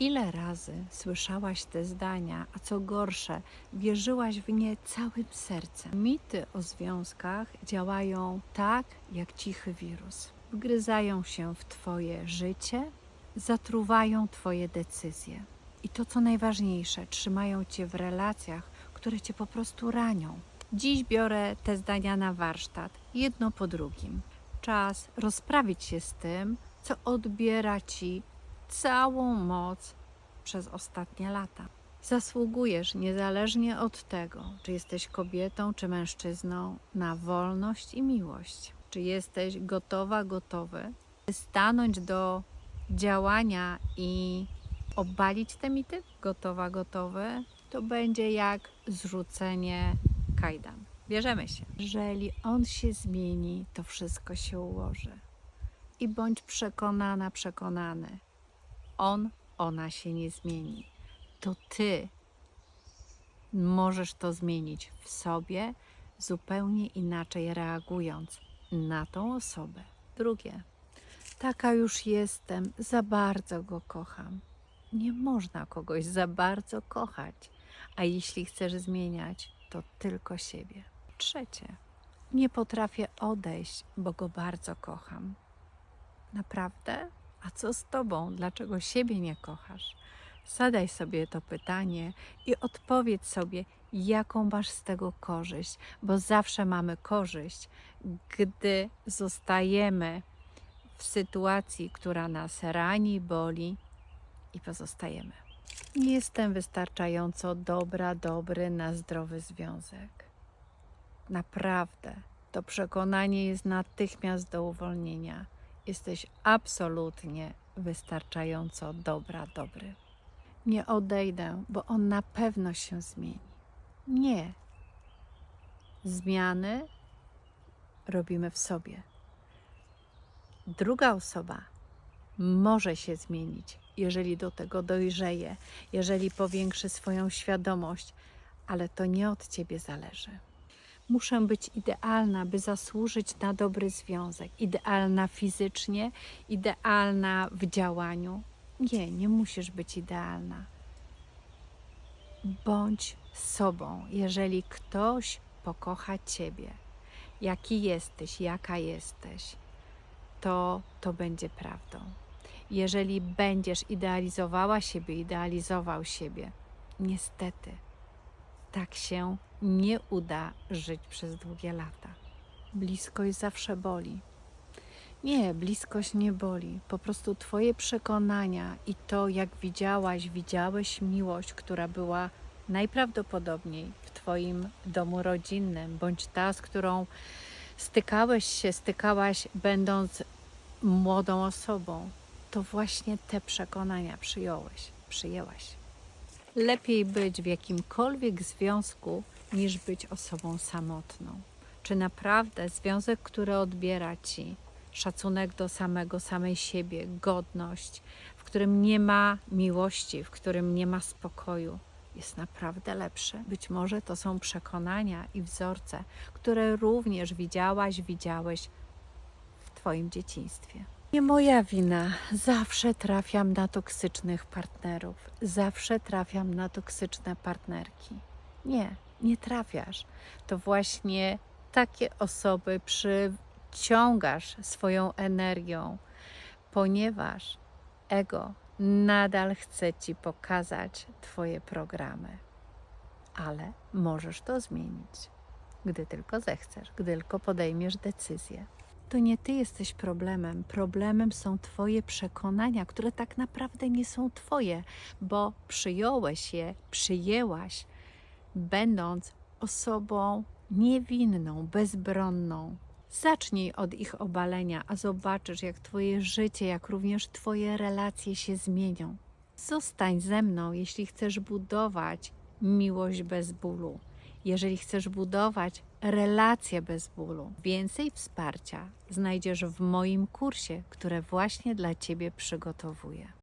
Ile razy słyszałaś te zdania, a co gorsze, wierzyłaś w nie całym sercem? Mity o związkach działają tak jak cichy wirus. Wgryzają się w Twoje życie, zatruwają Twoje decyzje. I to, co najważniejsze, trzymają Cię w relacjach, które Cię po prostu ranią. Dziś biorę te zdania na warsztat, jedno po drugim. Czas rozprawić się z tym, co odbiera Ci całą moc przez ostatnie lata. Zasługujesz, niezależnie od tego, czy jesteś kobietą, czy mężczyzną, na wolność i miłość. Czy jesteś gotowa, gotowy stanąć do działania i obalić te mity? Gotowa, gotowy? To będzie jak zrzucenie kajdan. Bierzemy się. Jeżeli on się zmieni, to wszystko się ułoży. I bądź przekonana, przekonany. On, ona się nie zmieni. To ty możesz to zmienić w sobie, zupełnie inaczej reagując na tą osobę. Drugie, taka już jestem, za bardzo go kocham. Nie można kogoś za bardzo kochać, a jeśli chcesz zmieniać, to tylko siebie. Trzecie, nie potrafię odejść, bo go bardzo kocham. Naprawdę? A co z tobą? Dlaczego siebie nie kochasz? Zadaj sobie to pytanie i odpowiedz sobie, jaką masz z tego korzyść, bo zawsze mamy korzyść, gdy zostajemy w sytuacji, która nas rani, boli i pozostajemy. Nie jestem wystarczająco dobra, dobry na zdrowy związek. Naprawdę, to przekonanie jest natychmiast do uwolnienia. Jesteś absolutnie wystarczająco dobra, dobry. Nie odejdę, bo on na pewno się zmieni. Nie. Zmiany robimy w sobie. Druga osoba może się zmienić, jeżeli do tego dojrzeje, jeżeli powiększy swoją świadomość, ale to nie od ciebie zależy. Muszę być idealna, by zasłużyć na dobry związek. Idealna fizycznie, idealna w działaniu. Nie, nie musisz być idealna. Bądź sobą, jeżeli ktoś pokocha ciebie, jaki jesteś, jaka jesteś, to to będzie prawdą. Jeżeli będziesz idealizowała siebie, idealizował siebie, niestety tak się nie uda żyć przez długie lata. Bliskość zawsze boli. Nie, bliskość nie boli. Po prostu Twoje przekonania i to, jak widziałaś, widziałeś miłość, która była najprawdopodobniej w Twoim domu rodzinnym, bądź ta, z którą stykałeś się, stykałaś, będąc młodą osobą, to właśnie te przekonania przyjąłeś, przyjęłaś. Lepiej być w jakimkolwiek związku, niż być osobą samotną. Czy naprawdę związek, który odbiera ci szacunek do samego, samej siebie, godność, w którym nie ma miłości, w którym nie ma spokoju, jest naprawdę lepszy? Być może to są przekonania i wzorce, które również widziałaś, widziałeś w Twoim dzieciństwie. Nie moja wina. Zawsze trafiam na toksycznych partnerów. Zawsze trafiam na toksyczne partnerki. Nie, nie trafiasz. To właśnie takie osoby przyciągasz swoją energią, ponieważ ego nadal chce ci pokazać Twoje programy. Ale możesz to zmienić, gdy tylko zechcesz, gdy tylko podejmiesz decyzję to nie ty jesteś problemem. Problemem są Twoje przekonania, które tak naprawdę nie są Twoje, bo przyjąłeś je, przyjęłaś, będąc osobą niewinną, bezbronną. Zacznij od ich obalenia, a zobaczysz, jak Twoje życie, jak również Twoje relacje się zmienią. Zostań ze mną, jeśli chcesz budować miłość bez bólu jeżeli chcesz budować relacje bez bólu, więcej wsparcia znajdziesz w moim kursie, które właśnie dla Ciebie przygotowuję.